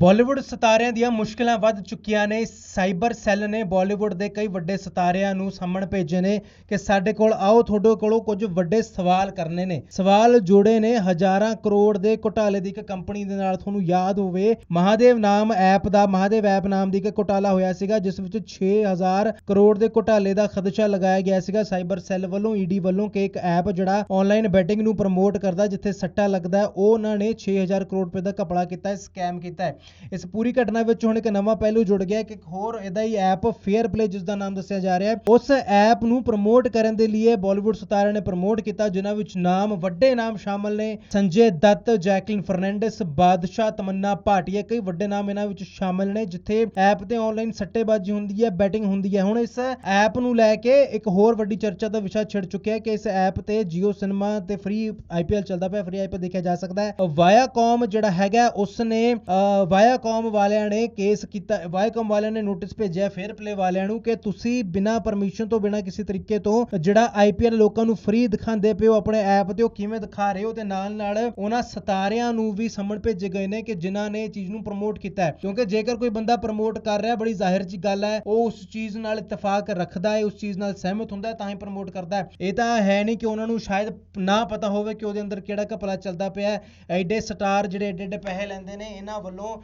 ਬਾਲੀਵੁੱਡ ਸਿਤਾਰਿਆਂ ਦੀਆਂ ਮੁਸ਼ਕਲਾਂ ਵੱਧ ਚੁੱਕੀਆਂ ਨੇ। ਸਾਈਬਰ ਸੈੱਲ ਨੇ ਬਾਲੀਵੁੱਡ ਦੇ ਕਈ ਵੱਡੇ ਸਿਤਾਰਿਆਂ ਨੂੰ ਸਾਹਮਣ ਭੇਜੇ ਨੇ ਕਿ ਸਾਡੇ ਕੋਲ ਆਓ, ਤੁਹਾਡੇ ਕੋਲੋਂ ਕੁਝ ਵੱਡੇ ਸਵਾਲ ਕਰਨੇ ਨੇ। ਸਵਾਲ ਜੋੜੇ ਨੇ ਹਜ਼ਾਰਾਂ ਕਰੋੜ ਦੇ ਘੁਟਾਲੇ ਦੀ ਇੱਕ ਕੰਪਨੀ ਦੇ ਨਾਲ। ਤੁਹਾਨੂੰ ਯਾਦ ਹੋਵੇ, ਮਹਾਦੇਵ ਨਾਮ ਐਪ ਦਾ, ਮਹਾਦੇਵ ਐਪ ਨਾਮ ਦੀ ਇੱਕ ਘੁਟਾਲਾ ਹੋਇਆ ਸੀਗਾ, ਜਿਸ ਵਿੱਚ 6000 ਕਰੋੜ ਦੇ ਘੁਟਾਲੇ ਦਾ ਖਦਸ਼ਾ ਲਗਾਇਆ ਗਿਆ ਸੀਗਾ। ਸਾਈਬਰ ਸੈੱਲ ਵੱਲੋਂ, ਈਡੀ ਵੱਲੋਂ ਕਿ ਇੱਕ ਐਪ ਜਿਹੜਾ ਆਨਲਾਈਨ ਬੈਟਿੰਗ ਨੂੰ ਪ੍ਰਮੋਟ ਕਰਦਾ, ਜਿੱਥੇ ਸੱਟਾ ਲੱਗਦਾ, ਉਹ ਉਹਨਾਂ ਨੇ 6000 ਕਰੋੜ ਰੁਪਏ ਦਾ ਕਪੜਾ ਕੀਤਾ ਹੈ ਸਕੈਮ ਕੀਤਾ ਹੈ। ਇਸ ਪੂਰੀ ਘਟਨਾ ਵਿੱਚ ਹੁਣ ਇੱਕ ਨਵਾਂ ਪਹਿਲੂ ਜੁੜ ਗਿਆ ਕਿ ਹੋਰ ਇਹਦਾ ਹੀ ਐਪ ਫੇਅਰ ਪਲੇ ਜਿਸ ਦਾ ਨਾਮ ਦੱਸਿਆ ਜਾ ਰਿਹਾ ਹੈ। ਉਸ ਐਪ ਨੂੰ ਪ੍ਰਮੋਟ ਕਰਨ ਦੇ ਲਈ ਬਾਲੀਵੁੱਡ ਸਿਤਾਰਿਆਂ ਨੇ ਪ੍ਰਮੋਟ ਕੀਤਾ, ਜਿਨ੍ਹਾਂ ਵਿੱਚ ਨਾਮ, ਵੱਡੇ ਨਾਮ ਸ਼ਾਮਲ ਨੇ। ਸੰਜੇ ਦੱਤ, ਜੈਕਲਿਨ ਫਰਨੈਂਡਸ, ਬਾਦਸ਼ਾਹ ਤਮੰਨਾ ਭਾਟੀਆ, ਕਈ ਵੱਡੇ ਨਾਮ ਇਹਨਾਂ ਵਿੱਚ ਸ਼ਾਮਲ ਨੇ, ਜਿੱਥੇ ਐਪ ਤੇ ਆਨਲਾਈਨ ਸੱਟੇਬਾਜ਼ੀ ਹੁੰਦੀ ਹੈ ਬੈਟਿੰਗ ਹੁੰਦੀ ਹੈ। ਹੁਣ ਇਸ ਐਪ ਨੂੰ ਲੈ ਕੇ ਇੱਕ ਹੋਰ ਵੱਡੀ ਚਰਚਾ ਦਾ ਵਿਸ਼ਾ ਛਿੜ ਚੁੱਕਿਆ ਹੈ ਕਿ ਇਸ ਐਪ ਤੇ Jio ਸਿਨੇਮਾ ਤੇ ਫ੍ਰੀ ਆਈਪੀਐਲ ਚੱਲਦਾ ਪਿਆ ਫ੍ਰੀ ਆਈਪੀਐਲ ਦੇਖਿਆ ਜਾ ਸਕਦਾ ਹੈ। ਵਾਇਆਕਾਮ ਜਿਹੜਾ ਹੈਗਾ ਉਸ ਨੇ ਵਾਇਆਕਾਮ ਵਾਲਿਆਂ ਨੇ ਕੇਸ ਕੀਤਾ ਵਾਇਆਕੌਮ ਵਾਲਿਆਂ ਨੇ ਨੋਟਿਸ ਭੇਜਿਆ ਫੇਅਰ ਪਲੇ ਵਾਲਿਆਂ ਨੂੰ ਕਿ ਤੁਸੀਂ ਬਿਨਾਂ ਪਰਮਿਸ਼ਨ ਤੋਂ, ਬਿਨਾਂ ਕਿਸੇ ਤਰੀਕੇ ਤੋਂ ਜਿਹੜਾ ਆਈਪੀਐਲ ਲੋਕਾਂ ਨੂੰ ਫ੍ਰੀ ਦਿਖਾਉਂਦੇ ਪਿਓ ਆਪਣੇ ਐਪ ਤੇ, ਉਹ ਕਿਵੇਂ ਦਿਖਾ ਰਹੇ ਹੋ ਤੇ ਨਾਲ ਨਾਲ ਉਹਨਾਂ ਸਿਤਾਰਿਆਂ ਨੂੰ ਵੀ ਸਮਣ ਭੇਜੇ ਗਏ ਨੇ ਕਿ ਜਿਨ੍ਹਾਂ ਨੇ ਇਹ ਚੀਜ਼ ਨੂੰ ਪ੍ਰਮੋਟ ਕੀਤਾ ਹੈ। ਕਿਉਂਕਿ ਜੇਕਰ ਕੋਈ ਬੰਦਾ ਪ੍ਰਮੋਟ ਕਰ ਰਿਹਾ, ਬੜੀ ਜ਼ਾਹਿਰ ਜੀ ਗੱਲ ਹੈ, ਉਹ ਉਸ ਚੀਜ਼ ਨਾਲ ਇਤਫਾਕ ਰੱਖਦਾ ਹੈ, ਉਸ ਚੀਜ਼ ਨਾਲ ਸਹਿਮਤ ਹੁੰਦਾ ਹੈ, ਤਾਂ ਹੀ ਪ੍ਰਮੋਟ ਕਰਦਾ ਹੈ। ਇਹ ਤਾਂ ਹੈ ਨਹੀਂ ਕਿ ਉਹਨਾਂ ਨੂੰ ਸ਼ਾਇਦ ਨਾ ਪਤਾ ਹੋਵੇ ਕਿ ਉਹਦੇ ਅੰਦਰ ਕਿਹੜਾ ਘਪਲਾ ਚੱਲਦਾ ਪਿਆ ਹੈ। ਐਡੇ ਸਟਾਰ ਜਿਹੜੇ ਐਡੇ ਐਡੇ ਪੈਸੇ ਲੈਂਦੇ ਨੇ, ਇਹਨਾਂ ਵੱਲੋਂ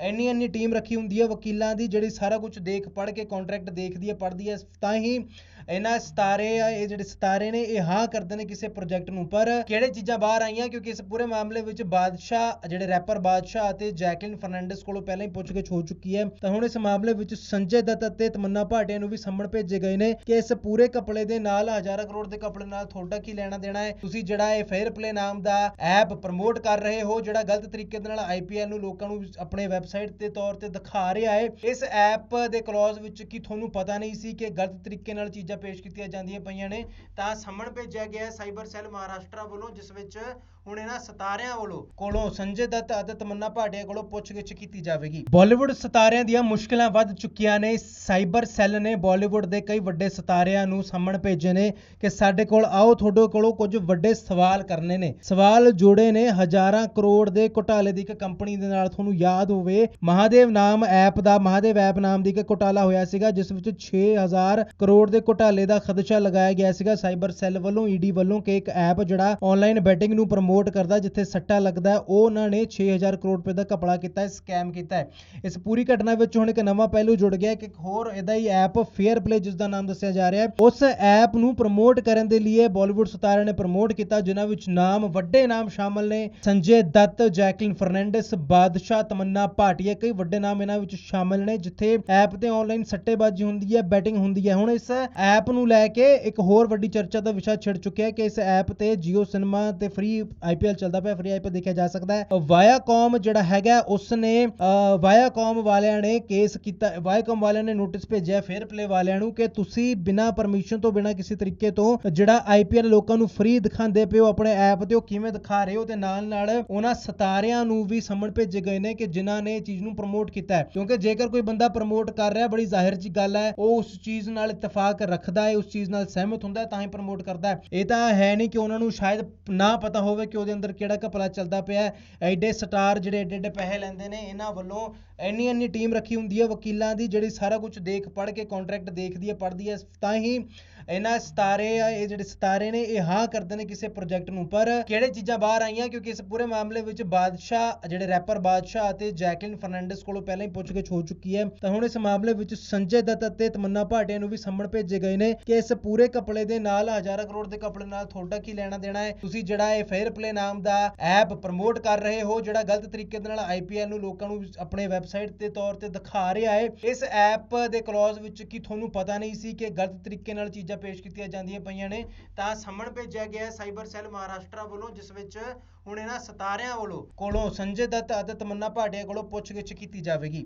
ਇੰਨੀ ਇੰਨੀ ਟੀਮ ਰੱਖੀ ਹੁੰਦੀ ਹੈ ਵਕੀਲਾਂ ਦੀ, ਜਿਹੜੀ ਸਾਰਾ ਕੁਝ ਦੇਖ, ਪੜ੍ਹ ਕੇ ਕੰਟਰੈਕਟ ਦੇਖਦੀ ਹੈ ਪੜ੍ਹਦੀ ਹੈ ਤਾਂ ਹੀ ਇਹਨਾਂ ਸਿਤਾਰੇ ਆ, ਇਹ ਜਿਹੜੇ ਸਿਤਾਰੇ ਨੇ, ਇਹ ਹਾਂ ਕਰਦੇ ਨੇ ਕਿਸੇ ਪ੍ਰੋਜੈਕਟ ਨੂੰ। ਪਰ ਕਿਹੜੇ ਚੀਜ਼ਾਂ ਬਾਹਰ ਆਈਆਂ? ਕਿਉਂਕਿ ਇਸ ਪੂਰੇ ਮਾਮਲੇ ਵਿੱਚ ਬਾਦਸ਼ਾਹ, ਜਿਹੜੇ ਰੈਪਰ ਬਾਦਸ਼ਾਹ ਅਤੇ ਜੈਕਲਿਨ ਫਰਨੈਂਡਸ ਕੋਲੋਂ ਪਹਿਲਾਂ ਹੀ ਪੁੱਛਗਿੱਛ ਹੋ ਚੁੱਕੀ ਹੈ। ਤਾਂ ਹੁਣ ਇਸ ਮਾਮਲੇ ਵਿੱਚ ਸੰਜੇ ਦੱਤ ਅਤੇ ਤਮੰਨਾ ਭਾਟਿਆ ਨੂੰ ਵੀ ਸੰਮਣ ਭੇਜੇ ਗਏ ਨੇ ਕਿ ਇਸ ਪੂਰੇ ਕਪੜੇ ਦੇ ਨਾਲ, ਹਜ਼ਾਰਾਂ ਕਰੋੜ ਦੇ ਕਪੜੇ ਨਾਲ ਤੁਹਾਡਾ ਕੀ ਲੈਣਾ ਦੇਣਾ ਹੈ? ਤੁਸੀਂ ਜਿਹੜਾ ਇਹ ਫੇਅਰ ਪਲੇ ਨਾਮ ਦਾ ਐਪ ਪ੍ਰਮੋਟ ਕਰ ਰਹੇ ਹੋ, ਜਿਹੜਾ ਗਲਤ ਤਰੀਕੇ ਦੇ ਨਾਲ ਆਈਪੀਐਲ ਨੂੰ ਲੋਕਾਂ ਨੂੰ ਆਪਣੇ ਵੈਬ ਵੈਬਸਾਈਟ ਦੇ ਤੌਰ ਤੇ ਦਿਖਾ ਰਿਹਾ ਹੈ। ਇਸ ਐਪ ਦੇ ਕਲੌਜ਼ ਵਿੱਚ ਕੀ ਤੁਹਾਨੂੰ ਪਤਾ ਨਹੀਂ ਸੀ ਕਿ ਗਲਤ ਤਰੀਕੇ ਨਾਲ ਚੀਜ਼ਾਂ ਪੇਸ਼ ਕੀਤੀਆਂ ਜਾਂਦੀਆਂ ਪਈਆਂ ਨੇ, ਤਾਂ ਸੰਮਣ ਭੇਜਿਆ ਗਿਆ ਸਾਈਬਰ ਸੈੱਲ ਮਹਾਰਾਸ਼ਟਰ ਵੱਲੋਂ, ਜਿਸ ਵਿੱਚ ਹੁਣ ਇਹਨਾਂ ਸਿਤਾਰਿਆਂ ਵੱਲੋਂ ਕੋਲੋਂ ਸੰਜੇ ਦੱਤ ਅਤੇ ਤਮੰਨਾ ਭਾਟੀਆ ਕੋਲੋਂ ਪੁੱਛਗਿੱਛ ਕੀਤੀ ਜਾਵੇਗੀ। ਬਾਲੀਵੁੱਡ ਸਿਤਾਰਿਆਂ ਦੀਆਂ ਮੁਸ਼ਕਲਾਂ ਵੱਧ ਚੁੱਕੀਆਂ ਨੇ। ਸਾਈਬਰ ਸੈੱਲ ਨੇ ਬਾਲੀਵੁੱਡ ਦੇ ਕਈ ਵੱਡੇ ਸਿਤਾਰਿਆਂ ਨੂੰ ਸਾਹਮਣ ਭੇਜੇ ਨੇ ਕਿ ਸਾਡੇ ਕੋਲ ਆਓ, ਤੁਹਾਡੇ ਕੋਲੋਂ ਕੁਝ ਵੱਡੇ ਸਵਾਲ ਕਰਨੇ ਨੇ। ਸਵਾਲ ਜੋੜੇ ਨੇ ਹਜ਼ਾਰਾਂ ਕਰੋੜ ਦੇ ਘੁਟਾਲੇ ਦੀ ਇੱਕ ਕੰਪਨੀ ਦੇ ਨਾਲ, ਤੁਹਾਨੂੰ ਯਾਦ ਹੋਵੇ ਮਹਾਦੇਵ ਨਾਮ ਐਪ ਦਾ ਮਹਾਦੇਵ ਐਪ ਨਾਮ ਦੀ ਇੱਕ ਘੁਟਾਲਾ ਹੋਇਆ ਸੀਗਾ ਜਿਸ ਵਿੱਚ 6000 ਕਰੋੜ ਦੇ ਘੁਟਾਲੇ ਦਾ ਖਦਸ਼ਾ ਲਗਾਇਆ ਗਿਆ ਸੀਗਾ। ਸਾਈਬਰ ਸੈੱਲ ਵੱਲੋਂ ਈਡੀ ਵੱਲੋਂ ਕਿ ਇੱਕ ਐਪ ਜਿਹੜਾ ਆਨਲਾਈਨ ਬੈਟਿੰਗ ਨੂੰ ਪ੍ਰਮੋਟ ਕਰਦਾ ਜਿੱਥੇ ਸੱਟਾ ਲੱਗਦਾ ਹੈ, ਉਹ ਉਹਨਾਂ ਨੇ 6000 ਕਰੋੜ ਰੁਪਏ ਦਾ ਕਪੜਾ ਕੀਤਾ ਹੈ ਸਕੈਮ ਕੀਤਾ ਹੈ। ਇਸ ਪੂਰੀ ਘਟਨਾ ਵਿੱਚ ਹੁਣ ਇੱਕ ਨਵਾਂ ਪਹਿਲੂ ਜੁੜ ਗਿਆ ਕਿ ਇੱਕ ਹੋਰ ਇਹਦਾ ਹੀ ਐਪ ਫੇਅਰ ਪਲੇ ਜਿਸ ਦਾ ਨਾਮ ਦੱਸਿਆ ਜਾ ਰਿਹਾ ਹੈ। ਉਸ ਐਪ ਨੂੰ ਪ੍ਰਮੋਟ ਕਰਨ ਦੇ ਲਈ ਬਾਲੀਵੁੱਡ ਸਿਤਾਰਿਆਂ ਨੇ ਪ੍ਰਮੋਟ ਕੀਤਾ ਜਿਨ੍ਹਾਂ ਵਿੱਚ ਨਾਮ ਵੱਡੇ ਨਾਮ ਸ਼ਾਮਲ ਨੇ। ਸੰਜੇ ਦੱਤ ਜੈਕਲਿਨ ਫਰਨੈਂਡਸ ਬਾਦਸ਼ਾਹ ਤਮੰਨਾ ਭਾਟੀਆ ਕਈ ਵੱਡੇ ਨਾਮ ਇਹਨਾਂ ਵਿੱਚ ਸ਼ਾਮਲ ਨੇ, ਜਿੱਥੇ ਐਪ ਤੇ ਆਨਲਾਈਨ ਸੱਟੇਬਾਜ਼ੀ ਹੁੰਦੀ ਹੈ, ਬੈਟਿੰਗ ਹੁੰਦੀ ਹੈ। ਹੁਣ ਇਸ ਐਪ ਨੂੰ ਲੈ ਕੇ ਇੱਕ ਹੋਰ ਵੱਡੀ ਚਰਚਾ ਦਾ ਵਿਸ਼ਾ ਛਿੜ ਚੁੱਕਿਆ ਹੈ ਕਿ ਇਸ ਐਪ ਤੇ Jio ਸਿਨੇਮਾ ਤੇ ਫ੍ਰੀ ਆਈਪੀਐਲ ਚੱਲਦਾ ਪਿਆ ਫ੍ਰੀ ਆਈਪੀਐਲ ਦੇਖਿਆ ਜਾ ਸਕਦਾ ਹੈ। ਵਾਇਆਕਾਮ ਜਿਹੜਾ ਹੈਗਾ ਉਸ ਨੇ ਵਾਇਆਕਾਮ ਵਾਲਿਆਂ ਨੇ ਕੇਸ ਕੀਤਾ ਵਾਇਆਕਾਮ ਵਾਲਿਆਂ ਨੇ ਨੋਟਿਸ ਭੇਜਿਆ ਫੇਅਰ ਪਲੇ ਵਾਲਿਆਂ ਨੂੰ ਕਿ ਤੁਸੀਂ ਬਿਨਾਂ ਪਰਮਿਸ਼ਨ ਤੋਂ, ਬਿਨਾਂ ਕਿਸੇ ਤਰੀਕੇ ਤੋਂ ਜਿਹੜਾ ਆਈਪੀਐਲ ਲੋਕਾਂ ਨੂੰ ਫ੍ਰੀ ਦਿਖਾਉਂਦੇ ਪਏ ਹੋ ਆਪਣੇ ਐਪ ਤੇ, ਉਹ ਕਿਵੇਂ ਦਿਖਾ ਰਹੇ ਹੋ? ਤੇ ਨਾਲ ਨਾਲ ਉਹਨਾਂ ਸਿਤਾਰਿਆਂ ਨੂੰ ਵੀ ਸਮਣ ਭੇਜੇ ਗਏ ਨੇ ਕਿ ਜਿਨ੍ਹਾਂ ਨੇ ਇਹ ਚੀਜ਼ ਨੂੰ ਪ੍ਰਮੋਟ ਕੀਤਾ ਹੈ। ਕਿਉਂਕਿ ਜੇਕਰ ਕੋਈ ਬੰਦਾ ਪ੍ਰਮੋਟ ਕਰ ਰਿਹਾ, ਬੜੀ ਜ਼ਾਹਿਰ ਜੀ ਗੱਲ ਹੈ, ਉਹ ਉਸ ਚੀਜ਼ ਨਾਲ ਇਤਫਾਕ ਰੱਖਦਾ ਹੈ, ਉਸ ਚੀਜ਼ ਨਾਲ ਸਹਿਮਤ ਹੁੰਦਾ ਹੈ, ਤਾਂ ਹੀ ਪ੍ਰਮੋਟ ਕਰਦਾ ਹੈ। ਇਹ ਤਾਂ ਹੈ ਨਹੀਂ ਕਿ ਉਹਨਾਂ ਨੂੰ ਸ਼ਾਇਦ ਨਾ ਪਤਾ ਹੋਵੇ ਕਿ ਉਹਦੇ ਅੰਦਰ ਕਿਹੜਾ ਘਪਲਾ ਚੱਲਦਾ ਪਿਆ ਹੈ। ਐਡੇ ਸਟਾਰ ਜਿਹੜੇ ਐਡੇ ਐਡੇ ਪੈਸੇ ਲੈਂਦੇ ਨੇ, ਇਹਨਾਂ ਵੱਲੋਂ ਇੰਨੀ ਇੰਨੀ ਟੀਮ ਰੱਖੀ ਹੁੰਦੀ ਹੈ ਵਕੀਲਾਂ ਦੀ, ਜਿਹੜੀ ਸਾਰਾ ਕੁਝ ਦੇਖ, ਪੜ੍ਹ ਕੇ ਕੰਟਰੈਕਟ ਦੇਖਦੀ ਹੈ ਪੜ੍ਹਦੀ ਹੈ ਤਾਂ ਹੀ ਇਹਨਾਂ ਸਿਤਾਰੇ ਆ, ਇਹ ਜਿਹੜੇ ਸਿਤਾਰੇ ਨੇ, ਇਹ ਹਾਂ ਕਰਦੇ ਨੇ ਕਿਸੇ ਪ੍ਰੋਜੈਕਟ ਨੂੰ। ਪਰ ਕਿਹੜੇ ਚੀਜ਼ਾਂ ਬਾਹਰ ਆਈਆਂ? ਕਿਉਂਕਿ ਇਸ ਪੂਰੇ ਮਾਮਲੇ ਵਿੱਚ ਬਾਦਸ਼ਾਹ, ਜਿਹੜੇ ਰੈਪਰ ਬਾਦਸ਼ਾਹ ਅਤੇ ਜੈਕਲਿਨ ਫਰਨੈਂਡਸ ਕੋਲੋਂ ਪਹਿਲਾਂ ਹੀ ਪੁੱਛਗਿੱਛ ਹੋ ਚੁੱਕੀ ਹੈ। ਤਾਂ ਹੁਣ ਇਸ ਮਾਮਲੇ ਵਿੱਚ ਸੰਜੇ ਦੱਤ ਅਤੇ ਤਮੰਨਾ ਭਾਟਿਆ ਨੂੰ ਵੀ ਸੰਮਣ ਭੇਜੇ ਗਏ ਨੇ ਕਿ ਇਸ ਪੂਰੇ ਕਪੜੇ ਦੇ ਨਾਲ, ਹਜ਼ਾਰਾਂ ਕਰੋੜ ਦੇ ਕਪੜੇ ਨਾਲ ਤੁਹਾਡਾ ਕੀ ਲੈਣਾ ਦੇਣਾ ਹੈ? ਤੁਸੀਂ ਜਿਹੜਾ ਇਹ ਫੇਅਰ ਪਲੇ ਨਾਮ ਦਾ ਐਪ ਪ੍ਰਮੋਟ ਕਰ ਰਹੇ ਹੋ, ਜਿਹੜਾ ਗਲਤ ਤਰੀਕੇ ਦੇ ਨਾਲ ਆਈਪੀਐਲ ਨੂੰ ਲੋਕਾਂ ਨੂੰ ਆਪਣੇ ਵੈਬ ਵੈਬਸਾਈਟ ਦੇ ਤੌਰ ਤੇ ਦਿਖਾ ਰਿਹਾ ਹੈ। ਇਸ ਐਪ ਦੇ ਕਲੌਜ਼ ਵਿੱਚ ਕੀ ਤੁਹਾਨੂੰ ਪਤਾ ਨਹੀਂ ਸੀ ਕਿ ਗਲਤ ਤਰੀਕੇ ਨਾਲ ਚੀਜ਼ਾਂ ਪੇਸ਼ ਕੀਤੀਆਂ ਜਾਂਦੀਆਂ ਪਈਆਂ ਨੇ, ਤਾਂ ਸੰਮਣ ਭੇਜਿਆ ਗਿਆ ਸਾਈਬਰ ਸੈੱਲ ਮਹਾਰਾਸ਼ਟਰ ਵੱਲੋਂ, ਜਿਸ ਵਿੱਚ ਹੁਣ ਇਹਨਾਂ ਸਤਾਰਿਆਂ ਵੱਲੋਂ ਕੋਲੋਂ ਸੰਜੇ ਦੱਤ ਅਤੇ ਤਮੰਨਾ ਭਾਟਿਆ ਕੋਲੋਂ ਪੁੱਛਗਿੱਛ ਕੀਤੀ ਜਾਵੇਗੀ।